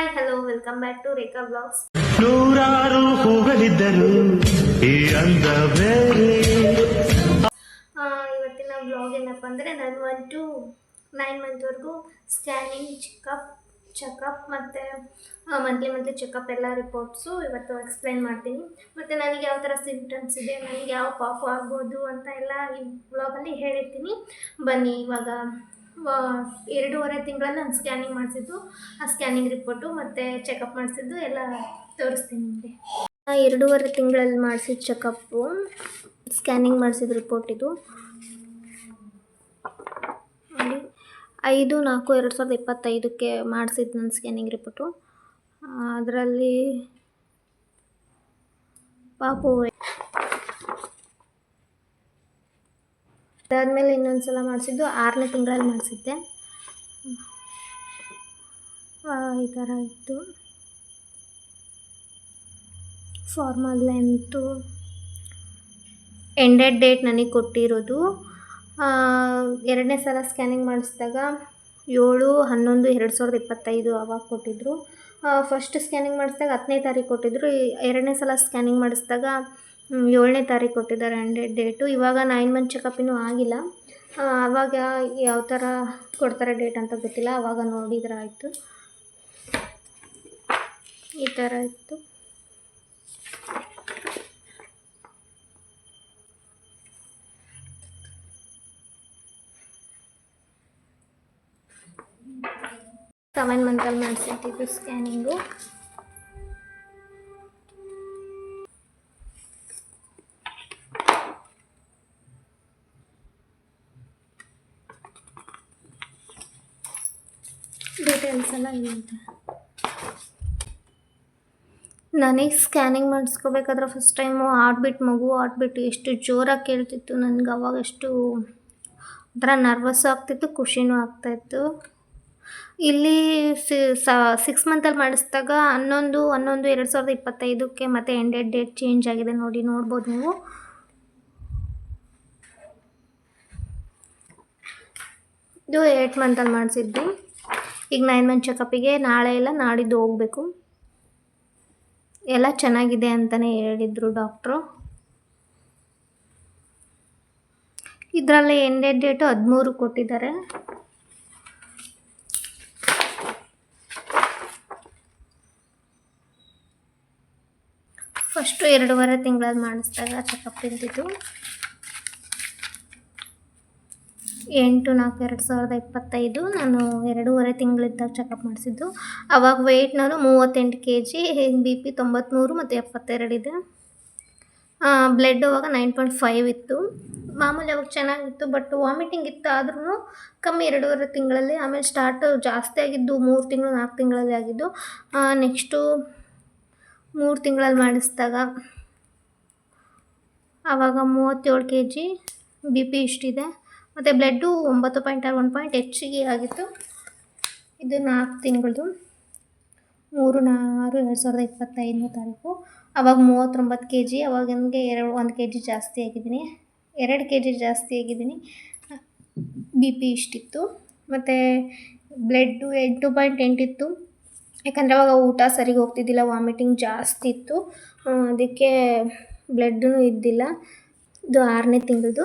Hi hello welcome back to Rekha blogs ನೂರಾರು ಹೂಗಳಿದ್ದರು ಈ ಅಂದ ಬೇರೆ ಇವತ್ತಿನ ಬ್ಲಾಗ್ ಏನಪ್ಪ ಅಂದರೆ ನಾನು ಒನ್ ಟು ನೈನ್ ಮಂತ್ವರೆಗೂ ಸ್ಕ್ಯಾನಿಂಗ್ ಚೆಕಪ್ ಚೆಕಪ್ ಮತ್ತು ಮಂತ್ಲಿ ಮಂತ್ಲಿ ಚೆಕಪ್ ಎಲ್ಲ ರಿಪೋರ್ಟ್ಸು ಇವತ್ತು ಎಕ್ಸ್ಪ್ಲೈನ್ ಮಾಡ್ತೀನಿ. ಮತ್ತು ನನಗೆ ಯಾವ ಥರ ಸಿಂಪ್ಟಮ್ಸ್ ಇದೆ ನನಗೆ ಯಾವ ಪಾಪು ಆಗ್ಬೋದು ಅಂತ ಎಲ್ಲ ಈ ಬ್ಲಾಗಲ್ಲಿ ಹೇಳಿರ್ತೀನಿ. ಬನ್ನಿ ಇವಾಗ ಎರಡೂವರೆ ತಿಂಗಳಲ್ಲಿ ನಾನು ಸ್ಕ್ಯಾನಿಂಗ್ ಮಾಡಿಸಿದ್ದು. ಆ ಸ್ಕ್ಯಾನಿಂಗ್ ರಿಪೋರ್ಟು ಮತ್ತು ಚೆಕಪ್ ಮಾಡಿಸಿದ್ದು ಎಲ್ಲ ತೋರಿಸ್ತೀನಿ ನಿಮಗೆ. ಎರಡೂವರೆ ತಿಂಗಳಲ್ಲಿ ಮಾಡಿಸಿದ ಚೆಕಪ್ಪು ಸ್ಕ್ಯಾನಿಂಗ್ ಮಾಡಿಸಿದ ರಿಪೋರ್ಟ್ ಇದು. ಐದು ನಾಲ್ಕು ಎರಡು ಸಾವಿರದ ಇಪ್ಪತ್ತೈದಕ್ಕೆ ಮಾಡಿಸಿದ್ದು ನನ್ನ ಸ್ಕ್ಯಾನಿಂಗ್ ರಿಪೋರ್ಟು ಅದರಲ್ಲಿ ಪಾಪು ಅದಾದಮೇಲೆ ಇನ್ನೊಂದು ಸಲ ಮಾಡಿಸಿದ್ದು ಆರನೇ ತಿಂಗಳಲ್ಲಿ ಮಾಡಿಸಿದ್ದೆ. ಈ ಥರ ಇತ್ತು. ಫಾರ್ಮಲ್ ಲೆಂತು ಎಂಡೆಡ್ ಡೇಟ್ ನನಗೆ ಕೊಟ್ಟಿರೋದು. ಎರಡನೇ ಸಲ ಸ್ಕ್ಯಾನಿಂಗ್ ಮಾಡಿಸಿದಾಗ ಏಳು, ಹನ್ನೊಂದು, ಎರಡು ಸಾವಿರದ ಇಪ್ಪತ್ತೈದು ಅವಾಗ ಕೊಟ್ಟಿದ್ದರು ಫಸ್ಟ್ ಸ್ಕ್ಯಾನಿಂಗ್ ಮಾಡಿಸಿದಾಗ ಹತ್ತನೇ ತಾರೀಕು ಕೊಟ್ಟಿದ್ದರು ಎರಡನೇ ಸಲ ಸ್ಕ್ಯಾನಿಂಗ್ ಮಾಡಿಸಿದಾಗ ಏಳನೇ ತಾರೀಕು ಕೊಟ್ಟಿದ್ದಾರೆ ಎಂಡೆಡ್ ಡೇಟು ಇವಾಗ ನೈನ್ ಮಂತ್ ಚೆಕಪ್ಪಿನೂ ಆಗಿಲ್ಲ. ಆವಾಗ ಯಾವ ಥರ ಕೊಡ್ತಾರೆ ಡೇಟ್ ಅಂತ ಗೊತ್ತಿಲ್ಲ. ಆವಾಗ ನೋಡಿದ್ರೆ ಆಯಿತು. ಈ ಥರ ಇತ್ತು. ಸೆವೆನ್ ಮಂತಲ್ಲಿ ಮಾಡಿಸಿಟ್ಟಿದ್ದು ಸ್ಕ್ಯಾನಿಂಗು ಇದೆ ನನಗೆ ಸ್ಕ್ಯಾನಿಂಗ್ ಮಾಡಿಸ್ಕೋಬೇಕಾದ್ರೆ ಫಸ್ಟ್ ಟೈಮು ಆಡ್ಬಿಟ್ಟು ಮಗು ಆಡ್ಬಿಟ್ಟು ಎಷ್ಟು ಜೋರಾಗಿ ಕೇಳ್ತಿತ್ತು. ನನಗೆ ಅವಾಗ ಎಷ್ಟು ಒಂಥರ ನರ್ವಸ್ ಆಗ್ತಿತ್ತು, ಖುಷಿನೂ ಆಗ್ತಾಯಿತ್ತು ಇಲ್ಲಿ ಸಿಕ್ಸ್ ಮಂತಲ್ಲಿ ಮಾಡಿಸಿದಾಗ ಹನ್ನೊಂದು ಹನ್ನೊಂದು, ಎರಡು ಸಾವಿರದ ಇಪ್ಪತ್ತೈದಕ್ಕೆ ಮತ್ತೆ ಎಂಡೆಡ್ ಡೇಟ್ ಚೇಂಜ್ ಆಗಿದೆ ನೋಡಿ, ನೋಡ್ಬೋದು ನೀವು. ಇದು ಏಟ್ ಮಂತಲ್ಲಿ ಮಾಡಿಸಿದ್ದು. ಈಗ ನೈನ್ ಮಂತ್ ಚೆಕಪ್ಪಿಗೆ ನಾಳೆ ಇಲ್ಲ ನಾಡಿದ್ದು ಹೋಗಬೇಕು. ಎಲ್ಲ ಚೆನ್ನಾಗಿದೆ ಅಂತಲೇ ಹೇಳಿದರು ಡಾಕ್ಟ್ರು ಇದರಲ್ಲಿ ಎಂಡೆಡ್ ಡೇಟು ಹದಿಮೂರು ಕೊಟ್ಟಿದ್ದಾರೆ. ಫಸ್ಟು ಎರಡೂವರೆ ತಿಂಗಳಲ್ಲಿ ಮಾಡಿಸ್ದಾಗ ಚೆಕಪ್ ಇದ್ದಿದ್ದು ಎಂಟು ನಾಲ್ಕು ಎರಡು ಸಾವಿರದ ಇಪ್ಪತ್ತೈದು ನಾನು ಎರಡೂವರೆ ತಿಂಗಳಿದ್ದಾಗ ಚೆಕಪ್ ಮಾಡಿಸಿದ್ದು. ಆವಾಗ ವೆಯ್ಟ್ ನಾನು ಮೂವತ್ತೆಂಟು ಕೆ ಜಿ ಬಿ ಪಿ ತೊಂಬತ್ತ್ಮೂರು ಮತ್ತು ಎಪ್ಪತ್ತೆರಡಿದೆ ಬ್ಲಡ್ ಅವಾಗ ನೈನ್ ಪಾಯಿಂಟ್ ಫೈವ್ ಇತ್ತು. ಮಾಮೂಲಿ ಅವಾಗ ಚೆನ್ನಾಗಿತ್ತು ಬಟ್ ವಾಮಿಟಿಂಗ್ ಇತ್ತು ಆದ್ರೂ ಕಮ್ಮಿ ಎರಡೂವರೆ ತಿಂಗಳಲ್ಲಿ, ಆಮೇಲೆ ಸ್ಟಾರ್ಟ್ ಜಾಸ್ತಿ ಆಗಿದ್ದು ಮೂರು ತಿಂಗಳು, ನಾಲ್ಕು ತಿಂಗಳಲ್ಲಿ ಆಗಿದ್ದು. ನೆಕ್ಸ್ಟು ಮೂರು ತಿಂಗಳಲ್ಲಿ ಮಾಡಿಸಿದಾಗ ಆವಾಗ ಮೂವತ್ತೇಳು ಕೆ ಜಿ ಬಿ ಪಿ ಇಷ್ಟಿದೆ. ಮತ್ತು ಬ್ಲಡ್ಡು ಒಂಬತ್ತು ಪಾಯಿಂಟ್ ಒನ್ ಪಾಯಿಂಟ್ ಹೆಚ್ಚಿಗೆ ಆಗಿತ್ತು. ಇದು ನಾಲ್ಕು ತಿಂಗಳದು. ಮೂರು ನಾರು ಎರಡು ಸಾವಿರದ ಇಪ್ಪತ್ತೈದನೇ ತಾರೀಕು. ಅವಾಗ ಮೂವತ್ತೊಂಬತ್ತು ಕೆ ಜಿ ಅವಾಗ ನನಗೆ ಎರಡು, ಒಂದು ಕೆ ಜಿ ಜಾಸ್ತಿ ಆಗಿದ್ದೀನಿ. ಎರಡು ಕೆ ಜಿ ಜಾಸ್ತಿ ಆಗಿದ್ದೀನಿ. ಬಿ ಪಿ ಇಷ್ಟಿತ್ತು. ಮತ್ತು ಬ್ಲಡ್ಡು ಎಂಟು ಪಾಯಿಂಟ್ ಎಂಟಿತ್ತು ಯಾಕಂದರೆ ಅವಾಗ ಊಟ ಸರಿಗೆ ಹೋಗ್ತಿದ್ದಿಲ್ಲ, ವಾಮಿಟಿಂಗ್ ಜಾಸ್ತಿ ಇತ್ತು. ಅದಕ್ಕೆ ಬ್ಲಡ್ಡೂ ಇದ್ದಿಲ್ಲ. ಇದು ಆರನೇ ತಿಂಗಳದು.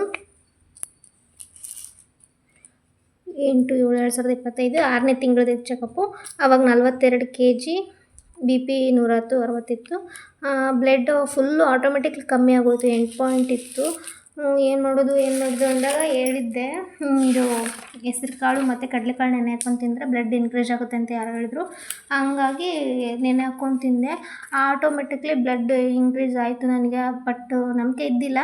ಎಂಟು ಏಳು ಎರಡು ಸಾವಿರದ ಇಪ್ಪತ್ತೈದು, ಆರನೇ ತಿಂಗಳದ ಚೆಕಪ್ಪು ಆವಾಗ ನಲ್ವತ್ತೆರಡು ಕೆ ಜಿ ಬಿ ಪಿ ನೂರತ್ತು ಅರವತ್ತಿತ್ತು. ಬ್ಲಡ್ ಫುಲ್ಲು ಆಟೋಮೆಟಿಕ್ಲಿ ಕಮ್ಮಿ ಆಗೋಯ್ತು, ಎಂಟು ಪಾಯಿಂಟ್ ಇತ್ತು. ಏನು ಮಾಡೋದು ಏನು ಮಾಡೋದು ಅಂದಾಗ ಹೇಳಿದ್ದೆ. ಇದು ಹೆಸ್ರು ಕಾಳು ಮತ್ತು ಕಡಲೆಕಾಳು ನೆನೆ ಹಾಕೊಂಡು ತಿಂದರೆ ಬ್ಲಡ್ ಇನ್ಕ್ರೀಸ್ ಆಗುತ್ತೆ ಅಂತ ಯಾರು ಹೇಳಿದ್ರು. ಹಂಗಾಗಿ ನೆನೆ ಹಾಕ್ಕೊಂಡು ತಿಂದೆ. ಆಟೋಮೆಟಿಕ್ಲಿ ಬ್ಲಡ್ ಇನ್ಕ್ರೀಸ್ ಆಯಿತು ನನಗೆ ಬಟ್ ನಂಬಿಕೆ ಇದ್ದಿಲ್ಲ.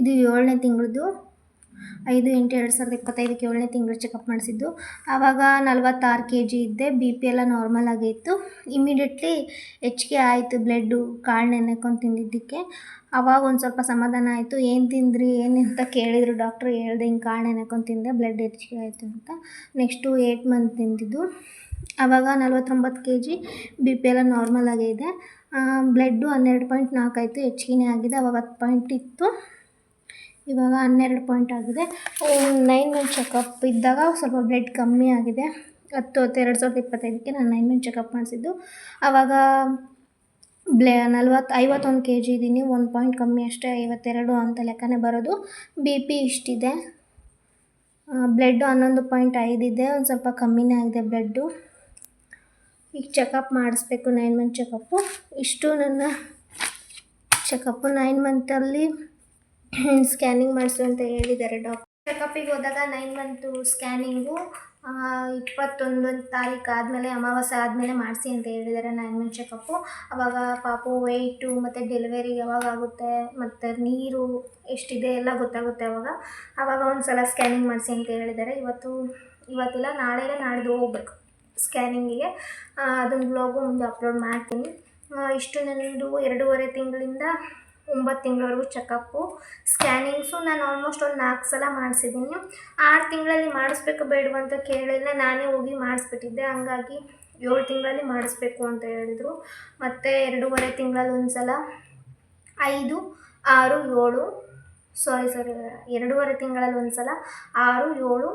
ಇದು ಏಳನೇ ತಿಂಗಳದು ಐದು ಎಂಟು ಎರಡು ಸಾವಿರದ ಇಪ್ಪತ್ತೈದಕ್ಕೆ ಏಳನೇ ತಿಂಗಳು ಚೆಕಪ್ ಮಾಡಿಸಿದ್ದು. ಆವಾಗ ನಲವತ್ತಾರು ಕೆ ಜಿ ಇದ್ದೆ ಬಿ ಪಿ ಎಲ್ಲ ನಾರ್ಮಲ್ ಆಗಿತ್ತು ಇಮಿಡಿಯೇಟ್ಲಿ ಕೆ ಆಯಿತು ಬ್ಲಡ್ಡು ಕಾಳು ನೆನೆಕೊಂಡು ತಿಂದಿದ್ದಕ್ಕೆ. ಆವಾಗ ಒಂದು ಸ್ವಲ್ಪ ಸಮಾಧಾನ ಆಯಿತು. ಏನು ತಿಂದ್ರಿ, ಏನು ಅಂತ ಕೇಳಿದರು ಡಾಕ್ಟ್ರು ಹೇಳ್ದೆ ಹಿಂಗೆ ಕಾಳು ನೆನೆಕೊಂಡು ತಿಂದೆ ಬ್ಲಡ್ ಕೆ ಆಯಿತು ಅಂತ. ನೆಕ್ಸ್ಟು ಏಯ್ಟ್ ಮಂತ್ ತಿಂದಿದ್ದು. ಆವಾಗ ನಲ್ವತ್ತೊಂಬತ್ತು ಕೆ ಜಿ ಬಿ ಪಿ ಎಲ್ಲ ನಾರ್ಮಲ್ ಆಗಿದೆ ಬ್ಲಡ್ಡು ಹನ್ನೆರಡು ಪಾಯಿಂಟ್ ನಾಲ್ಕು ಆಯಿತು ಹೆಚ್ಚಿಗೆನೇ ಆಗಿದೆ ಅವಾಗ ಹತ್ತು ಪಾಯಿಂಟ್ ಇತ್ತು. ಇವಾಗ ಹನ್ನೆರಡು ಪಾಯಿಂಟ್ ಆಗಿದೆ. ನೈನ್ ಮಂತ್ ಚೆಕಪ್ ಇದ್ದಾಗ ಸ್ವಲ್ಪ ಬ್ಲಡ್ ಕಮ್ಮಿ ಆಗಿದೆ. ಹತ್ತು ಹತ್ತು ಎರಡು ಸಾವಿರದ ಇಪ್ಪತ್ತೈದಕ್ಕೆ ನಾನು ನೈನ್ ಮಂತ್ ಚೆಕಪ್ ಮಾಡಿಸಿದ್ದು. ಆವಾಗ ಬ್ಲೆ, ನಲ್ವತ್ತು, ಐವತ್ತೊಂದು ಕೆ ಜಿ ಇದ್ದೀನಿ ಒಂದು ಪಾಯಿಂಟ್ ಕಮ್ಮಿ ಅಷ್ಟೇ, ಐವತ್ತೆರಡು ಅಂತ ಲೆಕ್ಕನೇ ಬರೋದು. ಬಿ ಪಿ ಇಷ್ಟಿದೆ. ಬ್ಲಡ್ಡು ಹನ್ನೊಂದು ಪಾಯಿಂಟ್ ಐದಿದೆ ಒಂದು ಸ್ವಲ್ಪ ಕಮ್ಮಿನೇ ಆಗಿದೆ ಬ್ಲಡ್ಡು ಈಗ ಚೆಕಪ್ ಮಾಡಿಸ್ಬೇಕು ನೈನ್ ಮಂತ್ ಚೆಕಪ್ಪು ಇಷ್ಟು ನನ್ನ ಚೆಕಪ್ಪು ನೈನ್ ಮಂತಲ್ಲಿ ಸ್ಕ್ಯಾನಿಂಗ್ ಮಾಡಿಸು ಅಂತ ಹೇಳಿದ್ದಾರೆ ಡಾಕ್ಟರ್. ಚೆಕಪ್ಪಿಗೆ ಹೋದಾಗ ನೈನ್ ಮಂತು ಸ್ಕ್ಯಾನಿಂಗು ಇಪ್ಪತ್ತೊಂದು ತಾರೀಕು ಆದಮೇಲೆ, ಅಮಾವಾಸ್ಯೆ ಆದಮೇಲೆ ಮಾಡಿಸಿ ಅಂತ ಹೇಳಿದ್ದಾರೆ ನೈನ್ ಮಂತ್ ಚೆಕಪ್ಪು. ಅವಾಗ ಪಾಪು ವೆಯ್ಟು ಮತ್ತು ಡೆಲಿವರಿ ಯಾವಾಗ ಆಗುತ್ತೆ, ಮತ್ತು ನೀರು ಎಷ್ಟಿದೆ ಎಲ್ಲ ಗೊತ್ತಾಗುತ್ತೆ ಅವಾಗ. ಅವಾಗ ಒಂದು ಸಲ ಸ್ಕ್ಯಾನಿಂಗ್ ಮಾಡಿಸಿ ಅಂತ ಹೇಳಿದ್ದಾರೆ. ಇವತ್ತು, ಇವತ್ತಿಲ್ಲ ನಾಳೆನೇ ನಾಡಿದ್ದು ಹೋಗ್ಬೇಕು ಸ್ಕ್ಯಾನಿಂಗಿಗೆ. ಅದೊಂದು ಬ್ಲಾಗು ಮುಂದೆ ಅಪ್ಲೋಡ್ ಮಾಡ್ತೀನಿ. ಇಷ್ಟು ನನ್ನದು ಎರಡೂವರೆ ತಿಂಗಳಿಂದ ಒಂಬತ್ತು ತಿಂಗಳವರೆಗೂ ಚೆಕಪ್ಪು ಸ್ಕ್ಯಾನಿಂಗ್ಸು ನಾನು ಆಲ್ಮೋಸ್ಟ್ ಒಂದು ನಾಲ್ಕು ಸಲ ಮಾಡಿಸಿದ್ದೀನಿ ಆರು ತಿಂಗಳಲ್ಲಿ ಮಾಡಿಸ್ಬೇಕು ಬೇಡು ಅಂತ ಕೇಳಿಲ್ಲ ನಾನೇ ಹೋಗಿ ಮಾಡಿಸ್ಬಿಟ್ಟಿದ್ದೆ. ಹಂಗಾಗಿ ಏಳು ತಿಂಗಳಲ್ಲಿ ಮಾಡಿಸ್ಬೇಕು ಅಂತ ಹೇಳಿದರು. ಮತ್ತು ಎರಡೂವರೆ ತಿಂಗಳಲ್ಲಿ ಒಂದು ಸಲ ಐದು, ಆರು, ಏಳು ಸಾರಿ ಸಾರಿ ಎರಡೂವರೆ ತಿಂಗಳಲ್ಲಿ ಒಂದು ಸಲ ಆರು, ಏಳು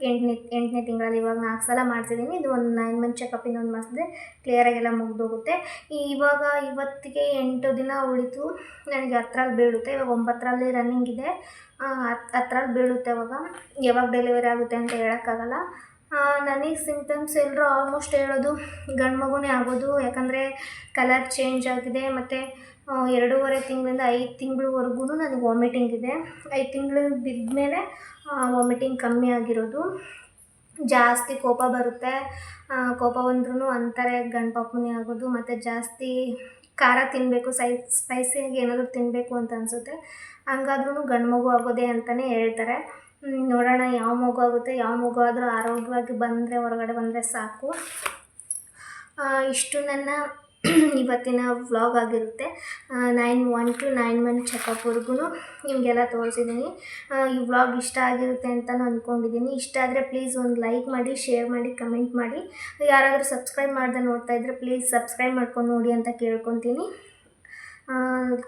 ಎಂಟನೇ ಎಂಟನೇ ತಿಂಗಳಲ್ಲಿ ಇವಾಗ ನಾಲ್ಕು ಸಲ ಮಾಡ್ತಿದ್ದೀನಿ. ಇದು ಒಂದು ನೈನ್ ಮಂತ್ ಚೆಕಪ್ ಇನ್ನೊಂದು ಮಾಡಿಸಿದ್ರೆ ಕ್ಲಿಯರಾಗೆಲ್ಲ ಮುಗಿದೋಗುತ್ತೆ. ಇವಾಗ ಇವತ್ತಿಗೆ ಎಂಟು ದಿನ ಉಳಿತು. ನನಗೆ ಹತ್ತರಲ್ಲಿ ಬೀಳುತ್ತೆ. ಇವಾಗ ಒಂಬತ್ತರಲ್ಲಿ ರನ್ನಿಂಗ್ ಇದೆ. ಹತ್ತು ಹತ್ರಲ್ಲಿ ಬೀಳುತ್ತೆ ಅವಾಗ. ಯಾವಾಗ ಡೆಲಿವರಿ ಆಗುತ್ತೆ ಅಂತ ಹೇಳೋಕ್ಕಾಗಲ್ಲ. ನನಗೆ ಸಿಂಪ್ಟಮ್ಸ್ ಎಲ್ಲರೂ ಆಲ್ಮೋಸ್ಟ್ ಹೇಳೋದು ಗಂಡು ಮಗುನೇ ಆಗೋದು. ಯಾಕಂದರೆ ಕಲರ್ ಚೇಂಜ್ ಆಗಿದೆ. ಮತ್ತು ಎರಡೂವರೆ ತಿಂಗಳಿಂದ ಐದು ತಿಂಗಳವರೆಗೂ ನನಗೆ ವಾಮಿಟಿಂಗ್ ಇದೆ. ಐದು ತಿಂಗಳು ಬಿದ್ಮೇಲೆ ವಾಮಿಟಿಂಗ್ ಕಮ್ಮಿ ಆಗಿರೋದು. ಜಾಸ್ತಿ ಕೋಪ ಬರುತ್ತೆ. ಕೋಪ ಬಂದ್ರೂ ಅಂತಾರೆ, ಗಂಡು ಪಾಪುನೇ ಆಗೋದು. ಮತ್ತು ಜಾಸ್ತಿ ಖಾರ ತಿನ್ನಬೇಕು ಸೈ ಸ್ಪೈಸಿಯಾಗಿ ಏನಾದರೂ ತಿನ್ನಬೇಕು ಅಂತ ಅನಿಸುತ್ತೆ. ಹಂಗಾದ್ರೂ ಗಂಡು ಮಗು ಆಗೋದೇ ಅಂತಲೇ ಹೇಳ್ತಾರೆ. ನೋಡೋಣ ಯಾವ ಮಗು ಆಗುತ್ತೆ, ಯಾವ ಮಗು ಆದರೂ ಆರೋಗ್ಯವಾಗಿ ಬಂದರೆ, ಹೊರಗಡೆ ಬಂದರೆ ಸಾಕು. ಇಷ್ಟು ನನ್ನ ಇವತ್ತಿನ ವ್ಲಾಗ್ ಆಗಿರುತ್ತೆ. Nine one to nine month ಚೆಕಪ್ವರೆಗೂ ನಿಮಗೆಲ್ಲ ತೋರಿಸಿದ್ದೀನಿ ಈ ವ್ಲಾಗ್ ಇಷ್ಟ ಆಗಿರುತ್ತೆ ಅಂತಲೂ ಅಂದ್ಕೊಂಡಿದ್ದೀನಿ ಇಷ್ಟ ಆದರೆ ಪ್ಲೀಸ್ ಒಂದು ಲೈಕ್ ಮಾಡಿ ಶೇರ್ ಮಾಡಿ ಕಮೆಂಟ್ ಮಾಡಿ. ಯಾರಾದರೂ ಸಬ್ಸ್ಕ್ರೈಬ್ ಮಾಡ್ದೆ ನೋಡ್ತಾ ಇದ್ದರೆ ಪ್ಲೀಸ್ ಸಬ್ಸ್ಕ್ರೈಬ್ ಮಾಡ್ಕೊಂಡು ನೋಡಿ ಅಂತ ಕೇಳ್ಕೊತೀನಿ.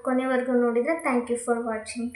ಕೊನೆವರೆಗೂ ನೋಡಿದರೆ ಥ್ಯಾಂಕ್ ಯು ಫಾರ್ ವಾಚಿಂಗ್